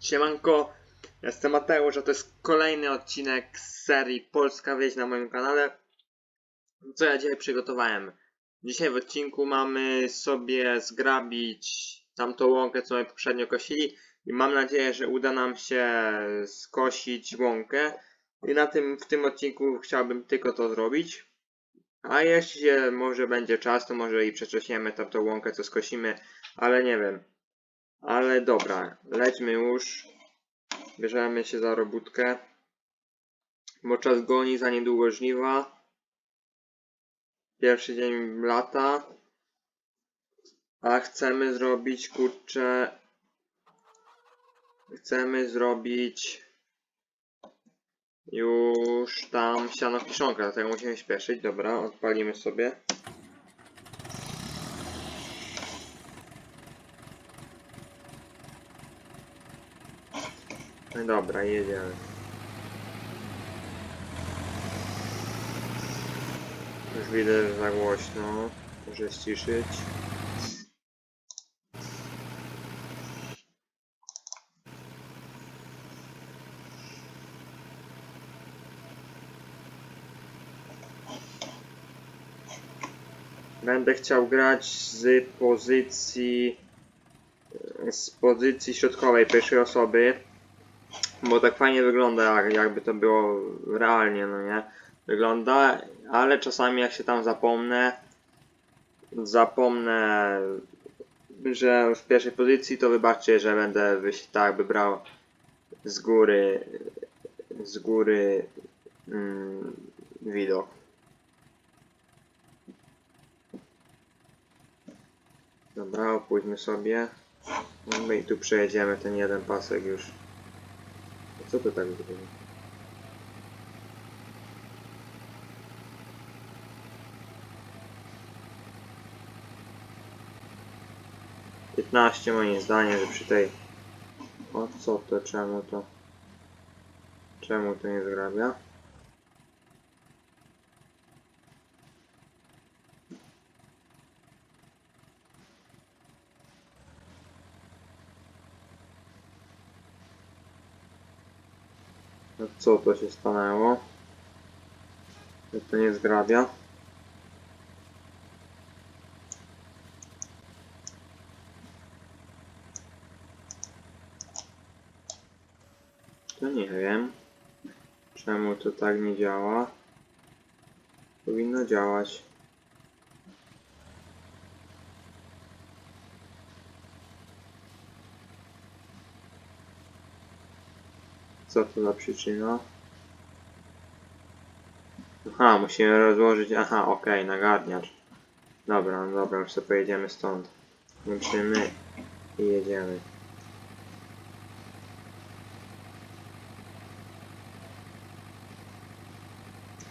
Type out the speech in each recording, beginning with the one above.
Siemanko, jestem Mateusz, a to jest kolejny odcinek z serii Polska Wieś na moim kanale. Co ja dzisiaj przygotowałem? Dzisiaj w odcinku mamy sobie zgrabić tamtą łąkę, co my poprzednio kosili i mam nadzieję, że uda nam się skosić łąkę i na tym, w tym odcinku chciałbym tylko to zrobić. A jeśli może będzie czas, to może i przecześniemy tamtą łąkę, co skosimy, ale nie wiem. Ale dobra, lećmy już. Bierzemy się za robótkę. Bo czas goni, za niedługo żniwa. Pierwszy dzień lata. A chcemy zrobić, kurczę... Chcemy zrobić... Już tam siano kiszonka, dlatego musimy śpieszyć. Dobra, odpalimy sobie. Dobra, jedziemy. Już widzę, że za głośno. Muszę ściszyć. Będę chciał grać z pozycji z pozycji środkowej pierwszej osoby. Bo tak fajnie wygląda, jak, jakby to było realnie, no nie? Wygląda, ale czasami jak się tam zapomnę, zapomnę, że w pierwszej pozycji, to wybaczcie, że będę wyś- tak brał z góry, z góry mm, widok. Dobra, opójdźmy sobie. No i tu przejedziemy ten jeden pasek już. Co to tak zrobiło? Piętnaście moim zdaniem, że przy tej... O co to, czemu to? Czemu to nie zgrabia? Co to się stanęło? To nie zgrabia? To nie wiem. Czemu to tak nie działa? Powinno działać. Co to za przyczyna? Aha, musimy rozłożyć. Aha, okej, nagarniacz. Dobra, no dobra, już sobie pojedziemy stąd. Łączymy i jedziemy.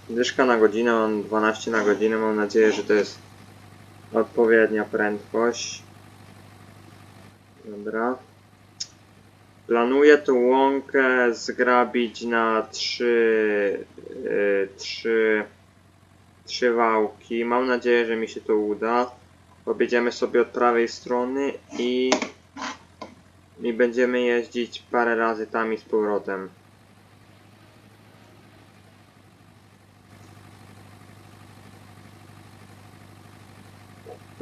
Dyszka na godzinę, mam 12 na godzinę, mam nadzieję, że to jest odpowiednia prędkość. Dobra. Planuję tą łąkę zgrabić na trzy, yy, trzy, trzy wałki. Mam nadzieję, że mi się to uda. Objedziemy sobie od prawej strony i, i będziemy jeździć parę razy tam i z powrotem.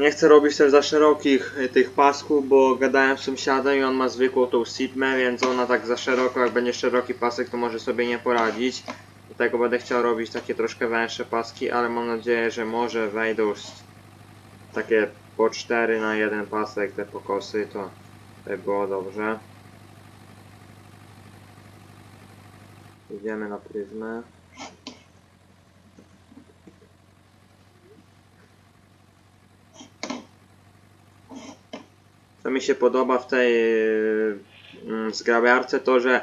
Nie chcę robić też za szerokich y, tych pasków, bo gadałem z sąsiadem i on ma zwykłą tą Sigmę, więc ona tak za szeroko, jak będzie szeroki pasek, to może sobie nie poradzić. Dlatego będę chciał robić takie troszkę węższe paski, ale mam nadzieję, że może wejdą takie po 4 na jeden pasek te pokosy, to by było dobrze. Idziemy na pryzmę. Mi się podoba w tej mm, zgrabiarce to, że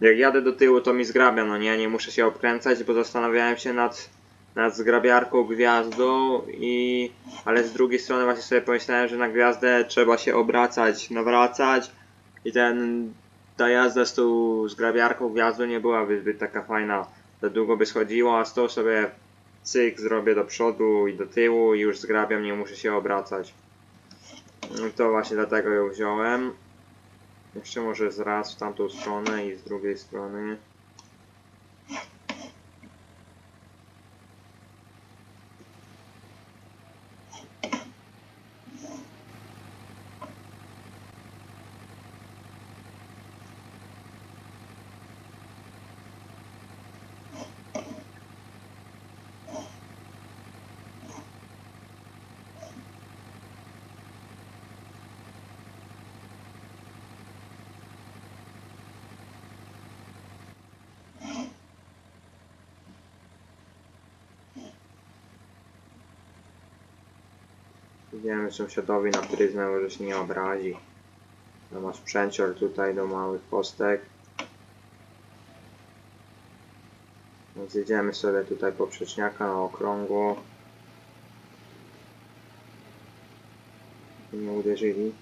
jak jadę do tyłu to mi zgrabia, no nie, nie muszę się obkręcać, bo zastanawiałem się nad, nad zgrabiarką gwiazdą i ale z drugiej strony właśnie sobie pomyślałem, że na gwiazdę trzeba się obracać, nawracać i ten ta jazda z tą zgrabiarką gwiazdą nie byłaby zbyt taka fajna. Za długo by schodziło, a z tą sobie cyk zrobię do przodu i do tyłu i już zgrabiam, nie muszę się obracać. To właśnie dlatego ją wziąłem. Jeszcze może z raz w tamtą stronę i z drugiej strony. Wiemy sąsiadowi na pryzmę, może się nie obrazi. No ma sprzęcior tutaj do małych kostek. Więc jedziemy sobie tutaj po przeczniaka na okrągło. Nie uderzyli.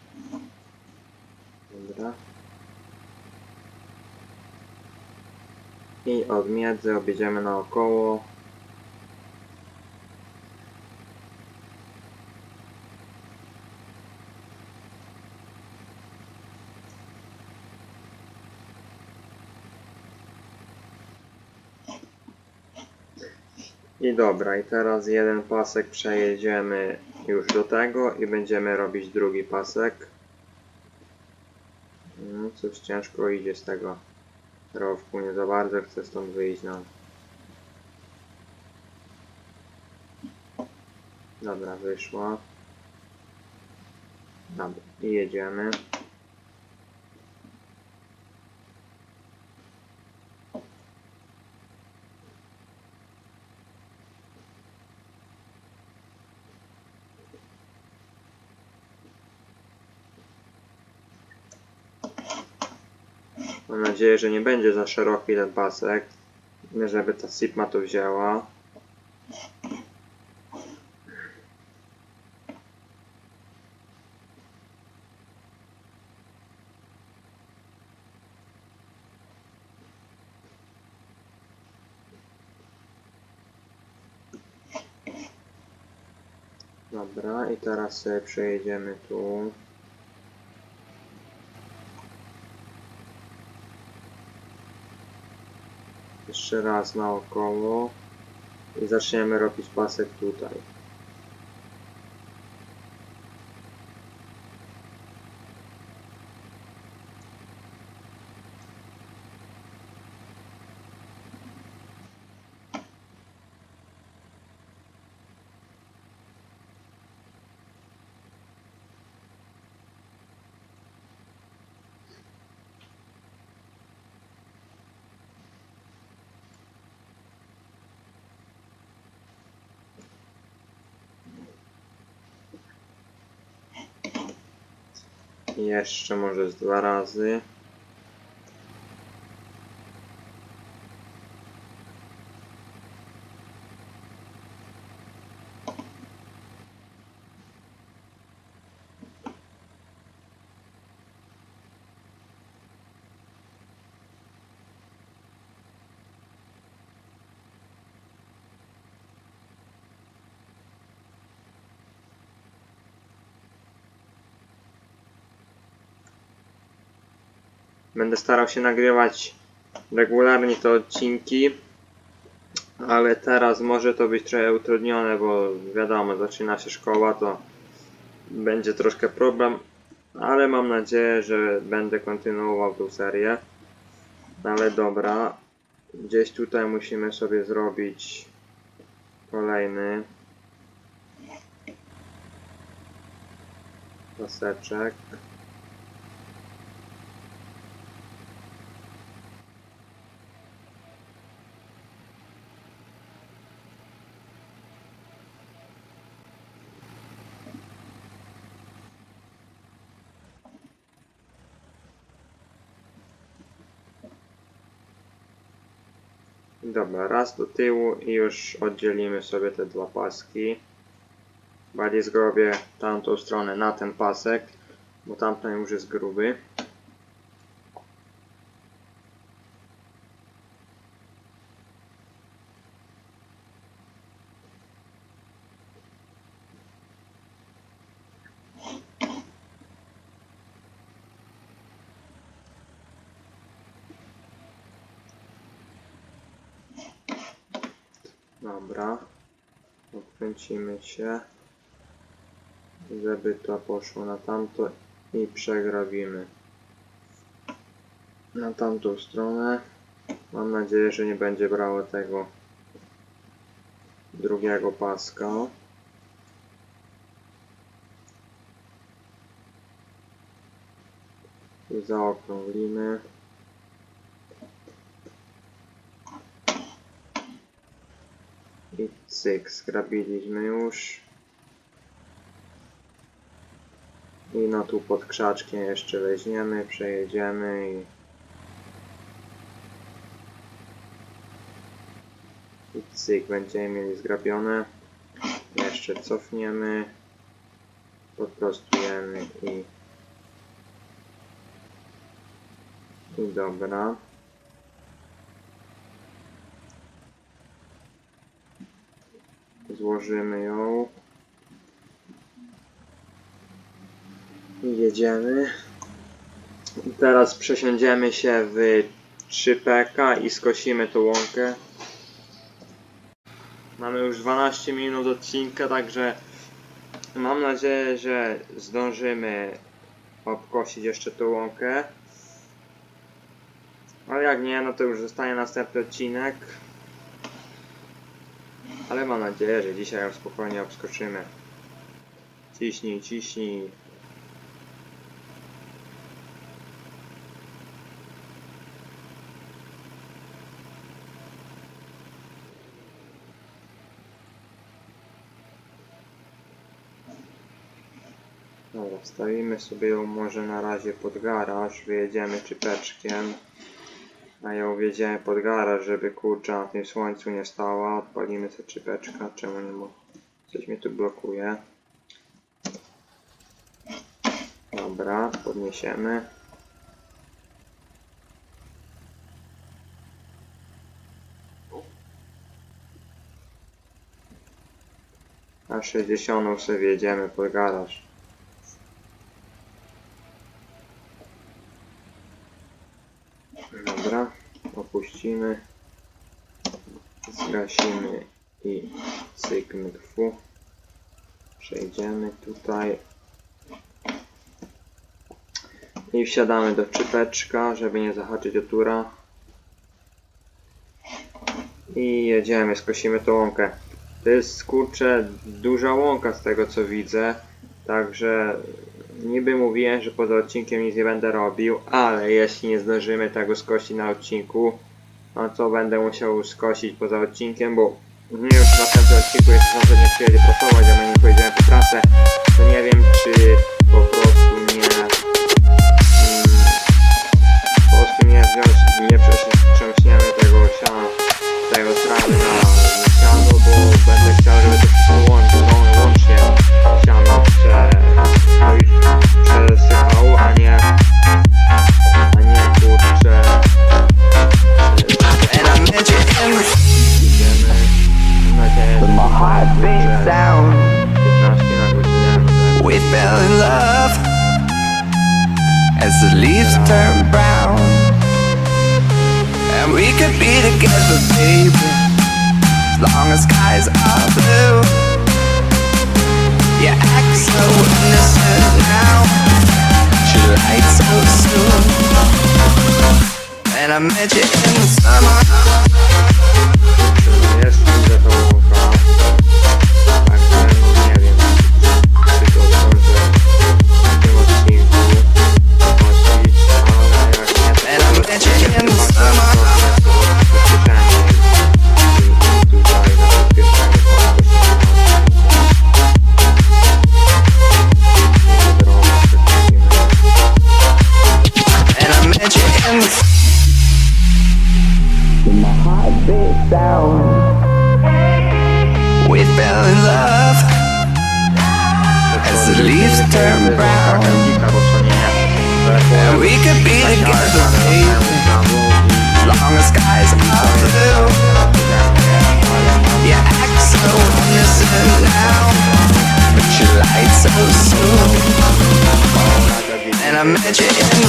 Dobra. I od miedzy objedziemy naokoło. I dobra, i teraz jeden pasek przejedziemy już do tego i będziemy robić drugi pasek. No, coś ciężko idzie z tego rowku, nie za bardzo chcę stąd wyjść no. Dobra, wyszło. Dobra, i jedziemy. Mam nadzieję, że nie będzie za szeroki ten pasek, żeby ta Sigma to wzięła. Dobra, i teraz sobie przejedziemy tu. Jeszcze raz naokoło i zaczniemy robić pasek tutaj. Jeszcze może z dwa razy. Będę starał się nagrywać regularnie te odcinki, ale teraz może to być trochę utrudnione, bo wiadomo, zaczyna się szkoła, to będzie troszkę problem, ale mam nadzieję, że będę kontynuował tą serię. Ale dobra, gdzieś tutaj musimy sobie zrobić kolejny paseczek. Dobra, raz do tyłu i już oddzielimy sobie te dwa paski. Bardziej zrobię tamtą stronę na ten pasek, bo tamten już jest gruby. Dobra. Odkręcimy się. Żeby to poszło na tamto i przegrabimy. Na tamtą stronę. Mam nadzieję, że nie będzie brało tego drugiego paska. I zaokrąglimy. I cyk, skrabiliśmy już. I no tu pod krzaczkiem jeszcze weźmiemy, przejedziemy i... I cyk, będziemy mieli zgrabione. Jeszcze cofniemy. Podprostujemy i... I dobra. Złożymy ją. I jedziemy. I teraz przesiądziemy się w 3PK i skosimy tą łąkę. Mamy już 12 minut odcinka, także mam nadzieję, że zdążymy obkosić jeszcze tą łąkę. Ale jak nie, no to już zostanie następny odcinek. Ale mam nadzieję, że dzisiaj ją spokojnie obskoczymy. Ciśnij, ciśnij. Dobra, wstawimy sobie ją może na razie pod garaż, wyjedziemy czypeczkiem. A ją wjedziemy pod garaż, żeby kurczę na tym słońcu nie stała. Odpalimy sobie czypeczka, czemu nie mo... Coś mnie tu blokuje. Dobra, podniesiemy. A 60 sobie wjedziemy pod garaż. Dobra, opuścimy, zgasimy i cykmy tfu. Przejdziemy tutaj i wsiadamy do czypeczka, żeby nie zahaczyć o tura. I jedziemy, skosimy tą łąkę. To jest kurczę duża łąka z tego co widzę, także niby mówiłem, że poza odcinkiem nic nie będę robił, ale jeśli nie zdążymy tego skosić na odcinku, no to będę musiał skosić poza odcinkiem, bo czy w następnym odcinku jeszcze sądzę nie przyjedzie pracować, a my nie pojedziemy po trasę, to nie wiem czy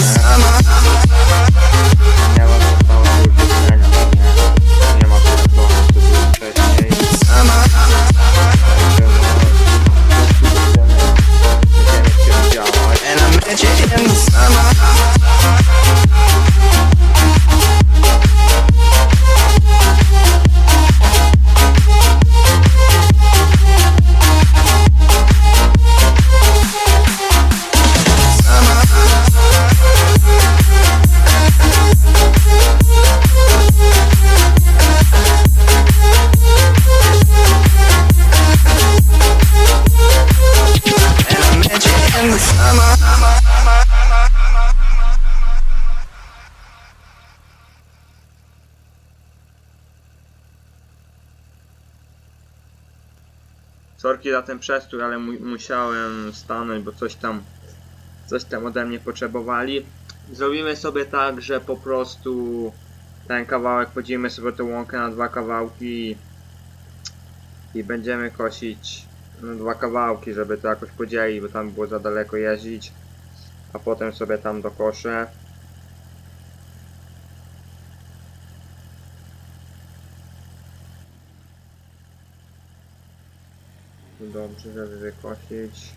I'm a Sorki za ten przestój, ale mu musiałem stanąć, bo coś tam coś tam ode mnie potrzebowali. Zrobimy sobie tak, że po prostu ten kawałek podzielimy sobie tę łąkę na dwa kawałki i będziemy kosić no, dwa kawałki, żeby to jakoś podzielić, bo tam było za daleko jeździć, a potem sobie tam dokoszę. Dobrze, żeby wykosić.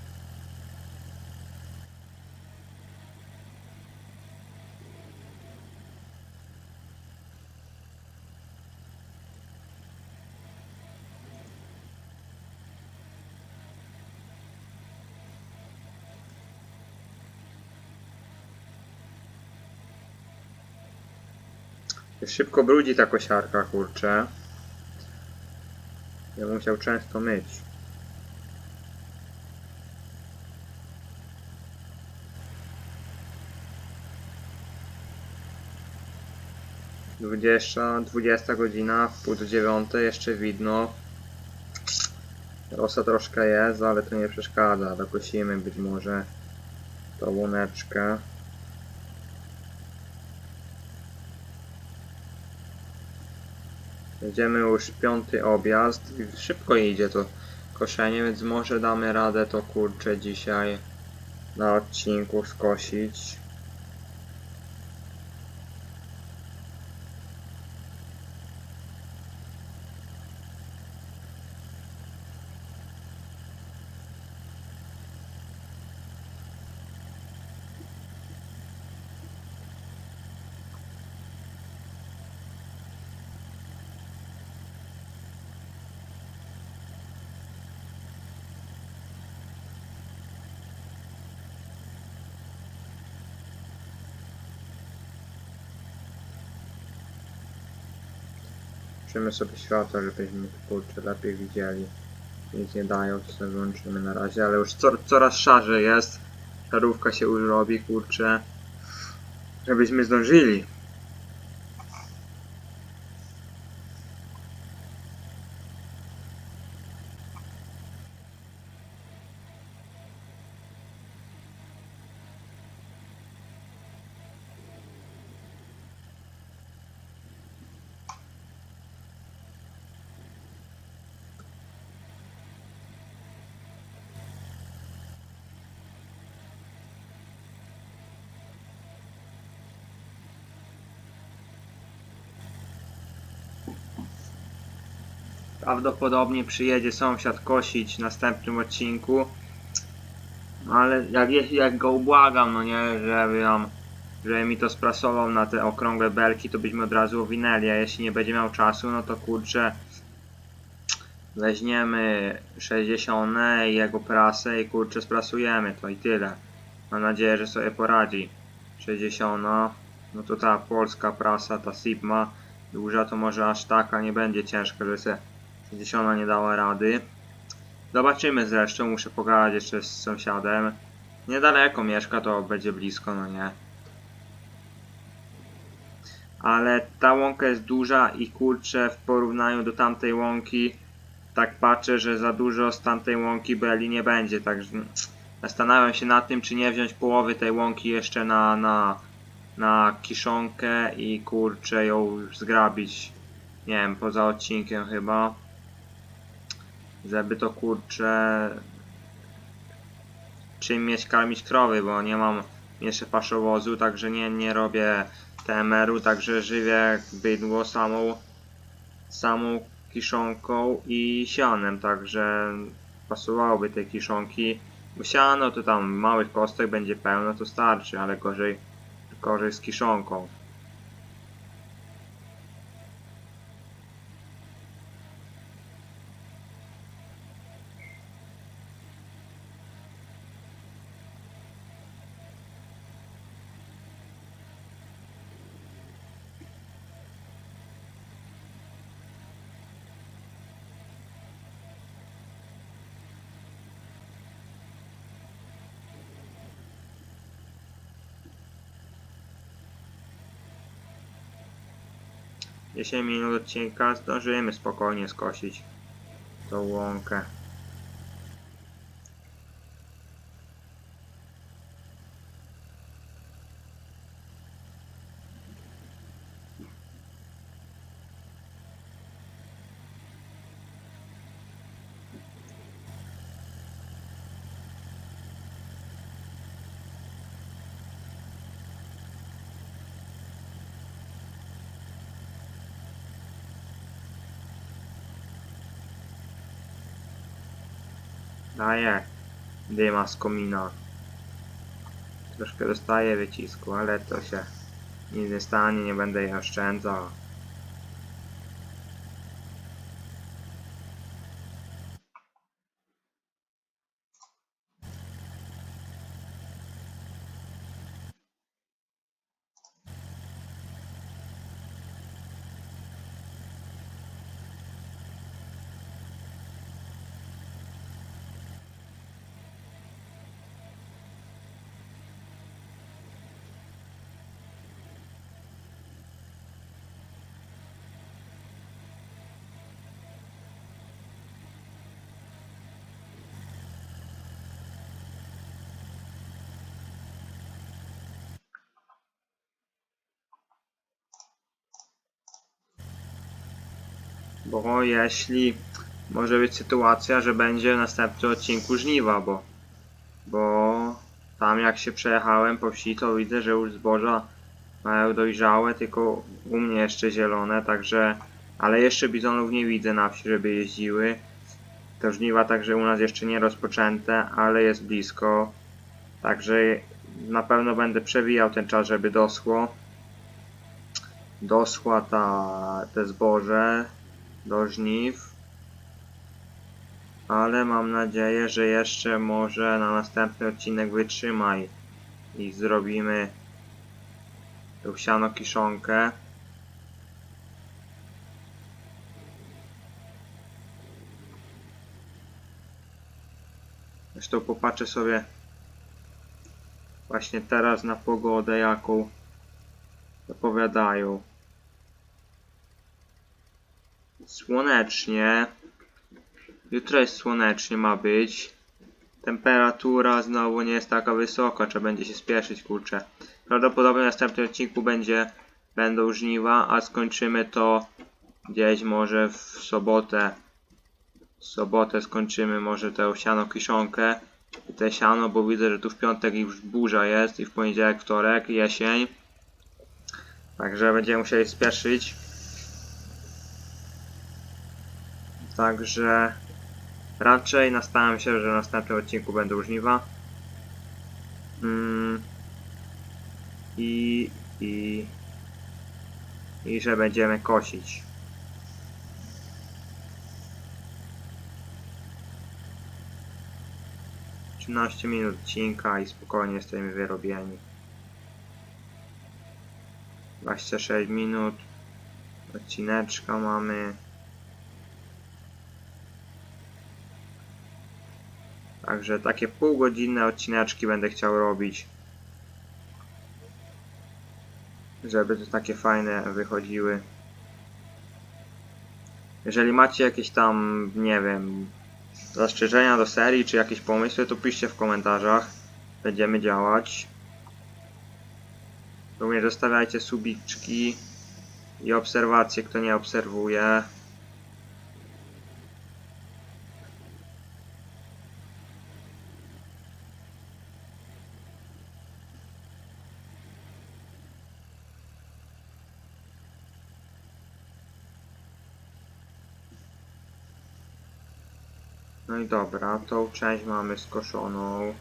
Szybko brudzi ta kosiarka, kurczę. Ja musiał często myć. Dwudziesta, dwudziesta godzina, pół do dziewiątej, jeszcze widno. Rosa troszkę jest, ale to nie przeszkadza. Dokosimy być może tą łuneczkę. Jedziemy już piąty objazd. Szybko idzie to koszenie, więc może damy radę to kurczę dzisiaj na odcinku skosić. Włączymy sobie światło, żebyśmy kurczę lepiej widzieli. Nic nie dają, to sobie wyłączymy na razie, ale już co, coraz szarzej jest. Żarówka się już robi, kurczę. Żebyśmy zdążyli. Prawdopodobnie przyjedzie sąsiad kosić w następnym odcinku. Ale jak, jak go ubłagam, no nie, żeby nam, żeby mi to sprasował na te okrągłe belki, to byśmy od razu owinęli, a jeśli nie będzie miał czasu, no to kurczę weźmiemy 60 i jego prasę i kurczę sprasujemy to i tyle. Mam nadzieję, że sobie poradzi. 60, no to ta polska prasa, ta Sigma duża, to może aż taka nie będzie ciężka, że se 60 nie dała rady. Zobaczymy zresztą, muszę pogadać jeszcze z sąsiadem. Niedaleko mieszka, to będzie blisko, no nie. Ale ta łąka jest duża i kurczę w porównaniu do tamtej łąki tak patrzę, że za dużo z tamtej łąki beli nie będzie, także zastanawiam się nad tym, czy nie wziąć połowy tej łąki jeszcze na, na, na kiszonkę i kurczę ją zgrabić, nie wiem, poza odcinkiem chyba, żeby to kurczę czym mieć karmić krowy, bo nie mam jeszcze paszowozu, także nie, nie robię TMR-u, także żywię bydło samą samą kiszonką i sianem, także pasowałoby te kiszonki. Bo siano to tam małych kostek będzie pełno, to starczy, ale gorzej, gorzej z kiszonką. Dziesięć minut odcinka zdążymy spokojnie skosić tą łąkę. Daje dyma z komina. Troszkę dostaję wycisku, ale to się nie stanie, nie będę jej oszczędzał. Bo jeśli może być sytuacja, że będzie w następnym odcinku żniwa, bo, bo tam jak się przejechałem po wsi, to widzę, że już zboża mają dojrzałe, tylko u mnie jeszcze zielone, także ale jeszcze bizonów nie widzę na wsi, żeby jeździły. To żniwa także u nas jeszcze nie rozpoczęte, ale jest blisko. Także na pewno będę przewijał ten czas, żeby doschło. Doschła ta, te zboże do żniw. Ale mam nadzieję, że jeszcze może na następny odcinek wytrzymaj i zrobimy tą siano kiszonkę. Zresztą popatrzę sobie właśnie teraz na pogodę, jaką zapowiadają. Słonecznie. Jutro jest słonecznie ma być. Temperatura znowu nie jest taka wysoka, trzeba będzie się spieszyć, kurczę. Prawdopodobnie w następnym odcinku będzie, będą żniwa, a skończymy to gdzieś może w sobotę. W sobotę skończymy może tę siano kiszonkę te siano, bo widzę, że tu w piątek już burza jest i w poniedziałek, wtorek, jesień. Także będziemy musieli spieszyć. Także raczej nastawiam się, że w następnym odcinku będą żniwa. Mm. I, i, I że będziemy kosić. Trzynaście minut odcinka i spokojnie jesteśmy wyrobieni. 26 minut odcineczka mamy. Także takie półgodzinne odcineczki będę chciał robić. Żeby to takie fajne wychodziły. Jeżeli macie jakieś tam, nie wiem, zastrzeżenia do serii, czy jakieś pomysły, to piszcie w komentarzach. Będziemy działać. Również zostawiajcie subiczki i obserwacje, kto nie obserwuje. No i dobra, tą część mamy skoszoną.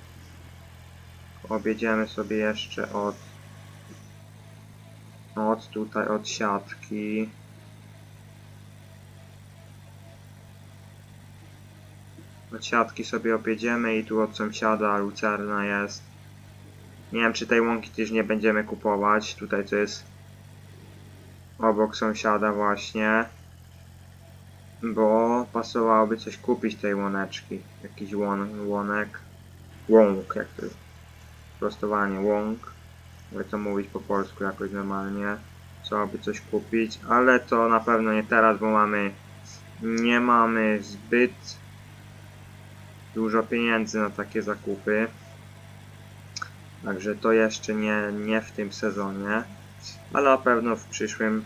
Objedziemy sobie jeszcze od od tutaj, od siatki. Od siatki sobie objedziemy i tu od sąsiada lucerna jest. Nie wiem czy tej łąki też nie będziemy kupować. Tutaj to jest obok sąsiada właśnie. Bo pasowałoby coś kupić tej łoneczki. Jakiś łon, łonek. Łąk, jak to. Prostowanie łąk. Jakby to mówić po polsku jakoś normalnie. Trzeba by coś kupić, ale to na pewno nie teraz, bo mamy nie mamy zbyt dużo pieniędzy na takie zakupy. Także to jeszcze nie, nie w tym sezonie, ale na pewno w przyszłym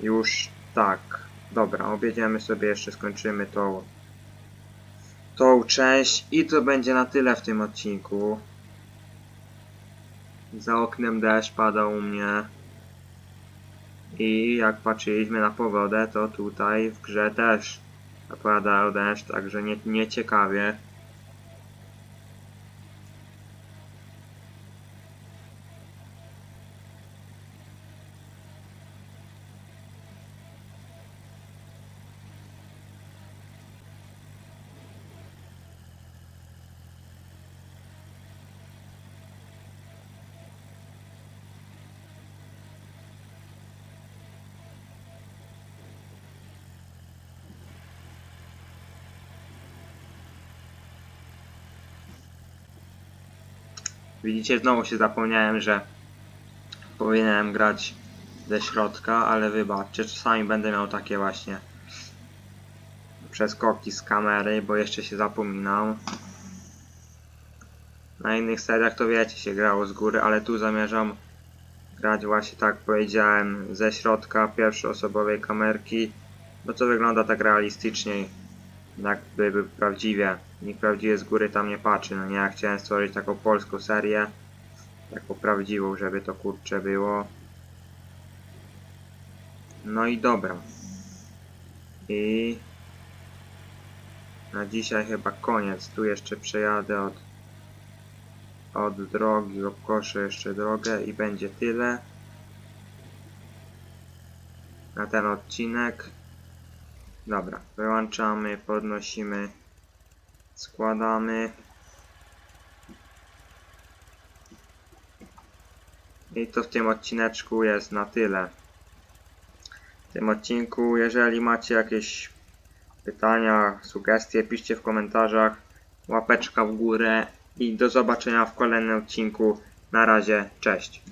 już tak. Dobra, objedziemy sobie jeszcze, skończymy tą, tą część i to będzie na tyle w tym odcinku. Za oknem deszcz pada u mnie. I jak patrzyliśmy na pogodę, to tutaj w grze też pada deszcz, także nie, nie ciekawie. Widzicie, znowu się zapomniałem, że powinienem grać ze środka, ale wybaczcie, czasami będę miał takie właśnie przeskoki z kamery, bo jeszcze się zapominam. Na innych seriach to wiecie, się grało z góry, ale tu zamierzam grać właśnie tak powiedziałem ze środka pierwszoosobowej kamerki, bo to wygląda tak realistycznie, jakby by prawdziwie. Nikt prawdziwie z góry tam nie patrzy, no nie, ja chciałem stworzyć taką polską serię, taką prawdziwą, żeby to kurcze było. No i dobra. I na dzisiaj chyba koniec. Tu jeszcze przejadę od, od drogi, obkoszę jeszcze drogę i będzie tyle. Na ten odcinek. Dobra, wyłączamy, podnosimy, składamy. I to w tym odcineczku jest na tyle. W tym odcinku, jeżeli macie jakieś pytania, sugestie, piszcie w komentarzach. Łapeczka w górę i do zobaczenia w kolejnym odcinku. Na razie, cześć.